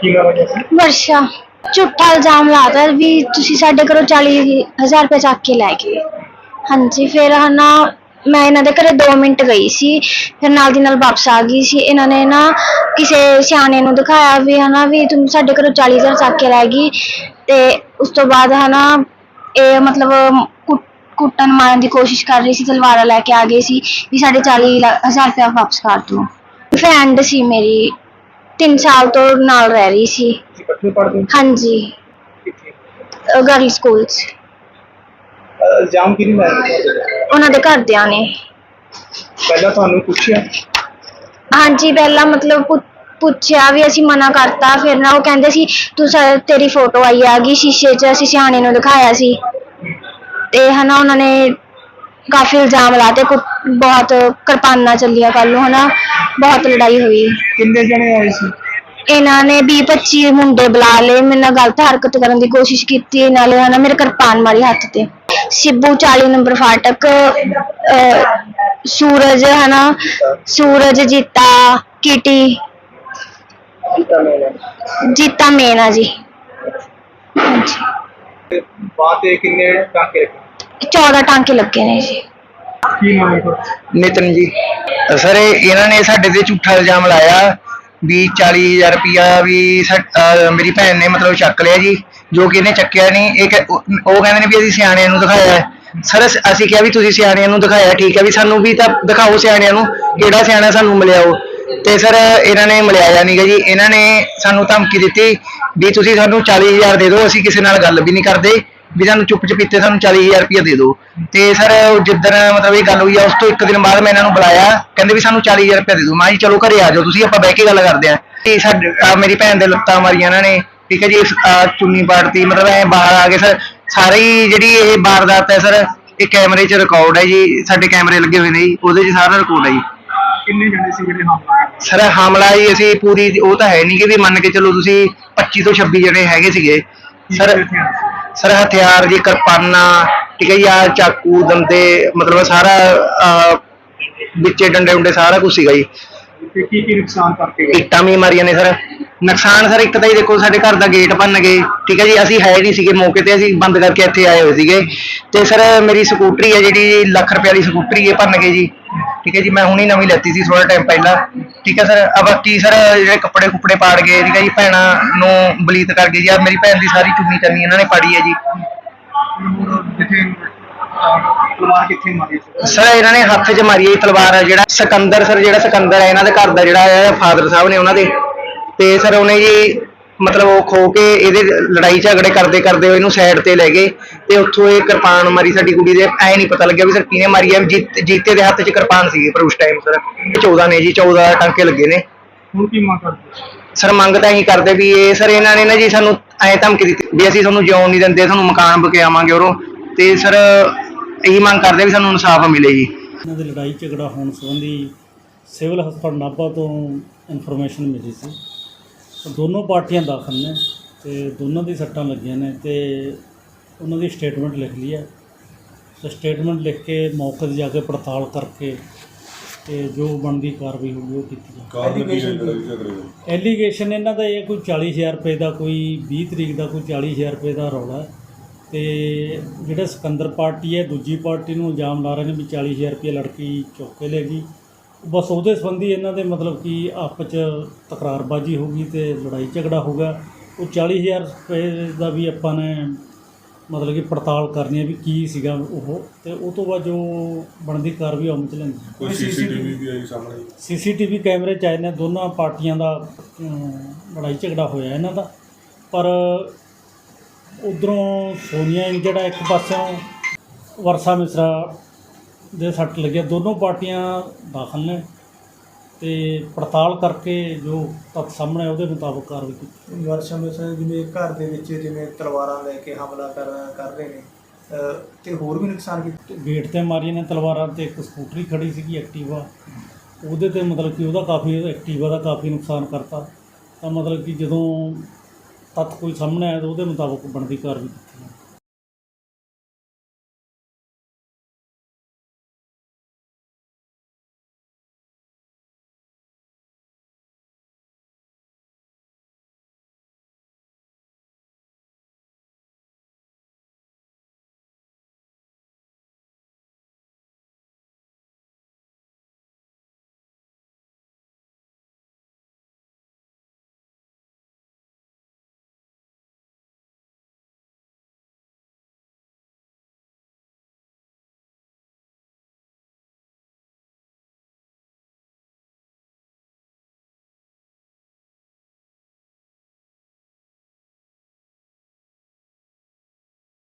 ਕੀ ਨਾਮ ਹੈ ਜੀ ਵਰਸ਼ਾ, ਝੂਠਾ ਇਲਜ਼ਾਮ ਲਾਤਾ ਵੀ ਤੁਸੀਂ ਸਾਡੇ ਘਰੋਂ 40000 ਰੁਪਏ ਚੱਕ ਕੇ ਲੈ ਗਏ। ਹਾਂਜੀ, ਫਿਰ ਹਨਾ ਮੈਂ ਇਹਨਾਂ ਦੇ ਘਰੇ 2 ਮਿੰਟ ਗਈ ਸੀ, ਫਿਰ ਨਾਲ ਦੀ ਨਾਲ ਵਾਪਸ ਆ ਗਈ ਸੀ। ਇਹਨਾਂ ਨੇ ਨਾ ਕਿਸੇ ਸਿਆਣੇ ਨੂੰ ਦਿਖਾਇਆ ਵੀ ਹਨਾ ਵੀ ਤੂੰ ਸਾਡੇ ਘਰੋਂ 40000 ਚੱਕ ਕੇ ਲੈ ਗਈ ਤੇ ਉਸ ਤੋਂ ਬਾਅਦ ਹਨਾ ਇਹ ਮਤਲਬ ਕੁ- ਕੁੱਟਣ ਮਾਰਨ ਦੀ ਕੋਸ਼ਿਸ਼ ਕਰ ਰਹੀ ਸੀ, ਤਲਵਾਰਾਂ ਲੈ ਕੇ ਆ ਗਏ ਸੀ ਵੀ ਸਾਡੇ 40000 ਰੁਪਏ ਵਾਪਸ ਕਰ ਦਿਓ। ਫਰੈਂਡ ਸੀ ਮੇਰੀ 3 ਸਾਲ ਤੋਂ ਨਾਲ ਰਹਿ ਰਹੀ ਸੀ। ਤੁਸੀਂ ਇਕੱਠੇ ਪੜ੍ਹਦੇ ਹੋ? ਹਾਂਜੀ। ਕਿੱਥੇ? ਗਰਲ ਸਕੂਲ 'ਚ। ਅਹ ਇਲਜ਼ਾਮ ਕਿਹਨੇ ਲਾਇਆ ਤੁਹਾਡੇ ਤੇ? ਉਹਨਾਂ ਦੇ ਘਰਦਿਆਂ ਨੇ। ਪਹਿਲਾਂ ਤੁਹਾਨੂੰ ਪੁੱਛਿਆ? ਹਾਂਜੀ ਪਹਿਲਾਂ ਮਤਲਬ ਪੁ- ਪੁੱਛਿਆ ਵੀ ਅਸੀਂ ਮਨਾ ਕਰਤਾ ਫਿਰ ਨਾ ਉਹ ਕਹਿੰਦੇ ਸੀ ਤੂੰ ਸਾ- ਤੇਰੀ ਫੋਟੋ ਆਈ ਆ ਗਈ ਸ਼ੀਸ਼ੇ 'ਚ ਅਸੀਂ ਸਿਆਣੇ ਨੂੰ ਦਿਖਾਇਆ ਸੀ। ਤੇ ਹਨਾ ਉਹਨਾਂ ਨੇ ਕਾਫੀ ਇਲਜ਼ਾਮ ਲਾਤੇ ਕੁ- ਬਹੁਤ ਕਿਰਪਾਨਾਂ ਚੱਲੀਆਂ ਕੱਲ ਨੂੰ ਹਨਾ? ਬਹੁਤ ਲੜਾਈ ਹੋਈ। ਕਿੰਨੇ ਜਣੇ ਆਏ ਸੀ? ਇਹਨਾਂ ਨੇ 20 25 ਮੁੰਡੇ ਬੁਲਾ ਲਏ। ਮੇਰੇ ਨਾਲ ਗਲਤ ਹਰਕਤ ਕਰਨ ਦੀ ਕੋਸ਼ਿਸ਼ ਕੀਤੀ। ਨਾਲੇ ਹਨਾ ਮੇਰੇ ਕਿਰਪਾਨ ਮਾਰੀ ਹੱਥ ਤੇ। ਸਿੱਬੂ 40 ਨੰਬਰ ਫਾਟਕ ਅਹ, ਸੂਰਜ ਹਨਾ? ਸੂਰਜ ਜੀਤਾ ਕੀਟੀ। ਜੀਤਾ ਮੇਨਾ ਜੀ। ਹਾਂਜੀ। ਬਾਹ ਤੇ ਕਿੰਨੇ ਟਾਂਕੇ 14 ਟਾਂਕੇ ਲੱਗੇ ਨੇ। ਜੀ ਕੀ ਨਾਮ ਹੈ? ਤੁਹਾਡਾ? ਨਿਤਨ ਜੀ ਸਰ ਇਹ- ਇਹਨਾਂ ਨੇ ਸਾਡੇ ਤੇ ਝੂਠਾ ਇਲਜ਼ਾਮ ਲਾਇਆ ਵੀ 40000 ਰੁਪਇਆ ਵੀ ਸਾ- ਅਹ ਮੇਰੀ ਭੈਣ ਨੇ ਮਤਲਬ ਚੱਕ ਲਿਆ ਜੀ ਜੋ ਕਿ ਇਹਨੇ ਚੱਕਿਆ ਨਹੀਂ। ਇਹ ਕਹਿ- ਉਹ ਉਹ ਕਹਿੰਦੇ ਨੇ ਵੀ ਅਸੀਂ ਸਿਆਣਿਆਂ ਨੂੰ ਦਿਖਾਇਆ ਹੈ। ਸਰ ਅਸ- ਅਸੀਂ ਕਿਹਾ ਵੀ ਤੁਸੀਂ ਸਿਆਣਿਆਂ ਨੂੰ ਦਿਖਾਇਆ ਠੀਕ ਹੈ ਵੀ ਸਾਨੂੰ ਵੀ ਤਾਂ ਦਿਖਾਓ ਸਿਆਣਿਆਂ ਨੂੰ ਕਿਹੜਾ ਸਿਆਣਾ ਸਾਨੂੰ ਮਿਲਿਆ ਉਹ। ਤੇ ਸਰ ਇਹਨਾਂ ਨੇ ਮਿਲਿਆਇਆ ਨਹੀਂਗਾ ਜੀ। ਇਹਨਾਂ ਨੇ ਸਾਨੂੰ ਧਮਕੀ ਦਿੱਤੀ ਵੀ ਤੁਸੀਂ ਸਾਨੂੰ 40000 ਦੇ ਦਿਓ ਅਸੀਂ ਕਿਸੇ ਨਾਲ ਗੱਲ ਵੀ ਨਹੀਂ ਕਰਦੇ। ਵੀ ਸਾਨੂੰ ਚੁੱਪ ਚਪੀਤੇ ਸਾਨੂੰ 40000 ਰੁਪਇਆ ਦੇ ਦਿਓ। ਤੇ ਸਰ ਜਿੱਦਣ ਮਤਲਬ ਇਹ ਗੱਲ ਹੋਈ ਆ ਉਸ ਤੋਂ ਇੱਕ ਦਿਨ ਬਾਅਦ ਮੈਂ ਇਹਨਾਂ ਨੂੰ ਬੁਲਾਇਆ। ਕਹਿੰਦੇ ਵੀ ਸਾਨੂੰ 40000 ਰੁਪਇਆ ਦੇ ਦਿਓ। ਮੈਂ ਜੀ ਚਲੋ ਘਰੇ ਆ ਜਾਓ ਤੁਸੀਂ ਆਪਾਂ ਬਹਿ ਕੇ ਗੱਲ ਕਰਦੇ ਆਂ ਤੇ ਸਾਡੇ ਆਹ ਮੇਰੀ ਭੈਣ ਦੇ ਲੱਤਾਂ ਮਾਰੀਆਂ ਇਹਨਾਂ ਨੇ। ਠੀਕ ਹੈ ਜੀ ਆਹ ਚੁੰਨੀ ਪਾੜਤੀ ਮਤਲਬ ਐ ਬਾਹਰ ਆ ਗਏ ਸਰ ਸਾਰੇ ਜਿਹੜੀ ਇਹ ਵਾਰਦਾਤ ਹੈ ਸਰ ਇਹ ਕੈਮਰੇ 'ਚ ਰਿਕਾਰਡ ਹੈ ਜੀ। ਸਾਡੇ ਕੈਮਰੇ ਲੱਗੇ ਹੋਏ ਨੇ ਜੀ ਉਹਦੇ 'ਚ ਸਾਰਾ ਰਿਕਾਰਡ ਹੈ ਜੀ। ਕਿੰਨੇ ਜਣੇ ਸੀ ਜਿਹੜੇ ਹਮਲਾ ਕਰਦੇ ਸਰ ਹਮਲਾ ਜੀ ਅਸੀਂ ਪੂਰੀ ਉਹ ਤਾਂ ਹੈ ਨਹੀਂ ਕਿ ਵੀ ਮੰਨ ਕੇ ਚੱਲੋ ਤੁਸੀਂ 25 ਤੋਂ 26 ਜਣੇ ਹੈਗੇ ਸੀਗੇ। ਸਰ ਸਰ ਹਥਿਆਰ ਜੀ ਕਿਰਪਾਨਾਂ ਠੀਕ ਹੈ ਜੀ ਆ ਚਾਕੂ ਦੰਦੇ ਮਤਲਬ ਸਾਰਾ ਅਹ, ਵਿੱਚੇ ਡੰਡੇ ਡੁੰਡੇ ਸਾਰਾ ਕੁਝ ਸੀਗਾ ਜੀ। ਤੇ ਕੀ ਕੀ ਨੁਕਸਾਨ ਕਰਕੇ ਗਏ? ਇੱਟਾਂ ਵੀ ਮਾਰੀਆਂ ਨੇ ਸਰ। ਨੁਕਸਾਨ ਸਰ ਇੱਕ ਤਾਂ ਹੀ ਦੇਖੋ ਸਾਡੇ ਘਰ ਦਾ ਗੇਟ ਭੰਨ ਗਏ ਠੀਕ ਹੈ ਜੀ ਅਸੀਂ ਹੈ ਨਹੀਂ ਸੀਗੇ ਮੌਕੇ ਤੇ ਅਸੀਂ ਬੰਦ ਕਰਕੇ ਇੱਥੇ ਆਏ ਹੋਏ ਸੀਗੇ। ਤੇ ਸਰ ਮੇਰੀ ਸਕੂਟਰੀ ਹੈ ਜਿਹੜੀ ਲੱਖ ਰੁਪਏ ਦੀ ਸਕੂਟਰੀ ਇਹ ਭੰਨ ਗਏ ਜੀ। ਠੀਕ ਹੈ ਜੀ, ਮੈਂ ਹੁਣੀ ਨਵੀਂ ਲੈਤੀ ਸੀ ਥੋੜਾ ਟਾਈਮ ਪਹਿਲਾਂ। ਠੀਕ ਹੈ ਸਰ ਆ ਬਾਕੀ ਸਰ, ਜਿਹੜੇ ਕੱਪੜੇ ਕੁਪੜੇ ਪਾੜ ਗਏ, ਠੀਕ ਹੈ ਜੀ, ਭੈਣਾਂ ਨੂੰ ਬਲੀਤ ਕਰ ਗਏ ਜੀ। ਆ ਮੇਰੀ ਭੈਣ ਦੀ ਸਾਰੀ ਚੁੰਨੀ ਚੰਨੀ ਇਹਨਾਂ ਨੇ ਪਾੜੀ ਹੈ ਜੀ। ਤਲਵਾਰ ਕਿੱਥੇ ਮਾਰੀ ਸਰ, ਇਹਨਾਂ ਨੇ ਹੱਥ 'ਚ ਮਾਰੀ ਹੈ ਜੀ ਤਲਵਾਰ, ਜਿਹੜਾ ਸਿਕੰਦਰ ਸਰ, ਜਿਹੜਾ ਸਿਕੰਦਰ ਹੈ, ਇਹਨਾਂ ਦੇ ਘਰ ਦਾ ਜਿਹੜਾ ਹੈ, ਫਾਦਰ ਸਾਹਿਬ ਨੇ ਉਹਨਾਂ ਦੇ। ਤੇ ਸਰ, ਉਹਨੇ ਜੀ ਮਤਲਬ ਉਹ ਖੋ ਕੇ ਇਹਦੇ ਲੜਾਈ ਝਗੜੇ ਕਰਦੇ ਕਰਦੇ ਇਹਨੂੰ ਸਾਈਡ ਤੇ ਲੈ ਗਏ ਤੇ ਉੱਥੋਂ ਇਹ ਕਿਰਪਾਨ ਮਾਰੀ ਸਾਡੀ ਕੁੜੀ ਦੇ ਐ ਨਹੀਂ ਪਤਾ ਲੱਗਿਆ ਵੀ ਸਰ ਕਿਹਨੇ ਮਾਰੀ ਹੈ ਜੀਤ- ਜੀਤੇ ਦੇ ਹੱਥ 'ਚ ਕਿਰਪਾਨ ਸੀਗੀ ਪਰ ਉਸ ਟਾਈਮ ਸਰ 14 ਨੇ ਜੀ 14 ਟਾਂਕੇ ਲੱਗੇ ਨੇ। ਹੁਣ ਕੀ ਮੰਗ ਕਰਦੇ? ਸਰ ਮੰਗ ਤਾਂ ਇਹੀ ਕਰਦੇ ਵੀ ਇਹ ਸਰ ਇਹਨਾਂ ਨੇ ਨਾ ਜੀ ਸਾਨੂੰ ਐ ਧਮਕੀ ਦਿੱਤੀ ਵੀ ਅਸੀਂ ਤੁਹਾਨੂੰ ਜਿਉਣ ਨਹੀਂ ਦਿੰਦੇ ਤੁਹਾਨੂੰ ਮਕਾਨ ਬਕਿਆਵਾਂਗੇ ਉਰੋਂ ਤੇ ਸਰ ਇਹੀ ਮੰਗ ਕਰਦੇ ਵੀ ਸਾਨੂੰ ਇਨਸਾਫ ਮਿਲੇ ਜੀ। ਇਹਨਾਂ ਦੇ ਲੜਾਈ ਝਗੜਾ ਹੋਣ ਸੰਬੰਧੀ ਸਿਵਲ ਹਸਪਤਾਲ ਨਾਭਾ ਤੋਂ ਇਨਫੋਰਮੇਸ਼ਨ ਮਿਲੀ ਸੀ। ਦੋਨੋਂ ਪਾਰਟੀਆਂ ਦਾਖਲ ਨੇ ਤੇ ਦੋਨਾਂ ਦੀ ਸੱਟਾਂ ਲੱਗੀਆਂ ਨੇ ਤੇ ਉਹਨਾਂ ਦੀ ਸਟੇਟਮੈਂਟ ਲਿਖ ਲਈ ਹੈ। ਤੇ ਸਟੇਟਮੈਂਟ ਲਿਖ ਕੇ ਮੌਕੇ 'ਤੇ ਜਾ ਕੇ ਪੜਤਾਲ ਕਰਕੇ ਤੇ ਜੋ ਬਣਦੀ ਕਾਰਵਾਈ ਹੋਊਗੀ ਉਹ ਕੀਤੀ ਜਾਊਗੀ ਕਾਰਨ ਕੀ ਹੈ ਲੜਾਈ ਝਗੜੇ ਦਾ? ਐਲੀਗੇਸ਼ਨ ਇਹਨਾਂ ਦਾ ਇਹ ਕੋਈ 40000 ਰੁਪਏ ਦਾ ਕੋਈ 20 ਤਰੀਕ ਦਾ ਕੋਈ 40000 ਰੁਪਏ ਦਾ ਰੌਲਾ ਹੈ। ਤੇ ਜਿਹੜਾ ਸਿਕੰਦਰ ਪਾਰਟੀ ਹੈ ਦੂਜੀ ਪਾਰਟੀ ਨੂੰ ਇਲਜ਼ਾਮ ਲਾ ਰਹੇ ਨੇ ਵੀ 40000 ਰੁਪਏ ਲੜਕੀ ਚੁੱਕ ਕੇ ਲੈ ਗਈ। ਬਸ ਉਹਦੇ ਸੰਬੰਧੀ ਇਹਨਾਂ ਦੇ ਮਤਲਬ ਕਿ ਆਪਸ ਚ ਤਕਰਾਰਬਾਜ਼ੀ ਹੋ ਗਈ ਤੇ ਲੜਾਈ ਝਗੜਾ ਹੋ ਗਿਆ। ਉਹ 40000 ਰੁਪਏ ਦਾ ਵੀ ਆਪਾਂ ਨੇ ਮਤਲਬ ਕਿ ਪੜਤਾਲ ਕਰਨੀ ਹੈ ਵੀ ਕੀ ਸੀਗਾ ਉਹ ਤੇ ਉਹ ਤੋਂ ਬਾਅਦ ਜੋ ਬਣਦੀ ਕਾਰਵਾਈ ਅਮਲ ਚ ਲੈਂਦੀ ਕੋਈ ਸੀਸੀਟੀਵੀ ਵੀ ਆਈ ਸਾਹਮਣੇ? ਸੀਸੀਟੀਵੀ ਕੈਮਰੇ ਚ ਆਏ ਨੇ ਦੋਨਾਂ ਪਾਰਟੀਆਂ ਦਾ ਅਮ, ਲੜਾਈ ਝਗੜਾ ਹੋਇਆ ਇਹਨਾਂ ਦਾ। ਪਰ ਉਧਰੋਂ ਸੋਨੀਆ ਜਿਹੜਾ ਇੱਕ ਪਾਸਿਓਂ ਵਰਸਾ ਮਿਸਰਾ ਦੇ ਸੱਟ ਲੱਗਿਆ। ਦੋਨੋਂ ਪਾਰਟੀਆਂ ਦਾਖਲ ਨੇ ਤੇ ਪੜਤਾਲ ਕਰਕੇ ਜੋ ਤੱਥ ਸਾਹਮਣੇ ਉਹਦੇ ਮੁਤਾਬਕ ਕਾਰਵਾਈ ਕੀਤੀ। ਵਰਸ਼ਾ ਮਿਸਰ ਜਿਵੇਂ ਘਰ ਦੇ ਵਿੱਚ ਜਿਵੇਂ ਤਲਵਾਰਾਂ ਲੈ ਕੇ ਹਮਲਾ ਕਰ ਕਰ ਰਹੇ ਨੇ ਅਹ ਤੇ ਹੋਰ ਵੀ ਨੁਕਸਾਨ ਕੀਤਾ? ਤੇ ਗੇਟ ਤੇ ਮਾਰੀਆਂ ਨੇ ਤਲਵਾਰਾਂ ਤੇ ਇੱਕ ਸਕੂਟਰੀ ਖੜੀ ਸੀਗੀ ਐਕਟਿਵਾ। ਉਹਦੇ ਤੇ ਮਤਲਬ ਕਿ ਉਹਦਾ ਕਾਫੀ ਐਕਟਿਵਾ ਦਾ ਕਾਫੀ ਨੁਕਸਾਨ ਕਰਤਾ। ਤਾਂ ਮਤਲਬ ਕਿ ਜਦੋਂ ਤੱਥ ਕੋਈ ਸਾਹਮਣੇ ਆਇਆ ਤਾਂ ਉਹਦੇ ਮੁਤਾਬਕ ਬਣਦੀ ਕਾਰਵਾਈ ਕੀਤੀ।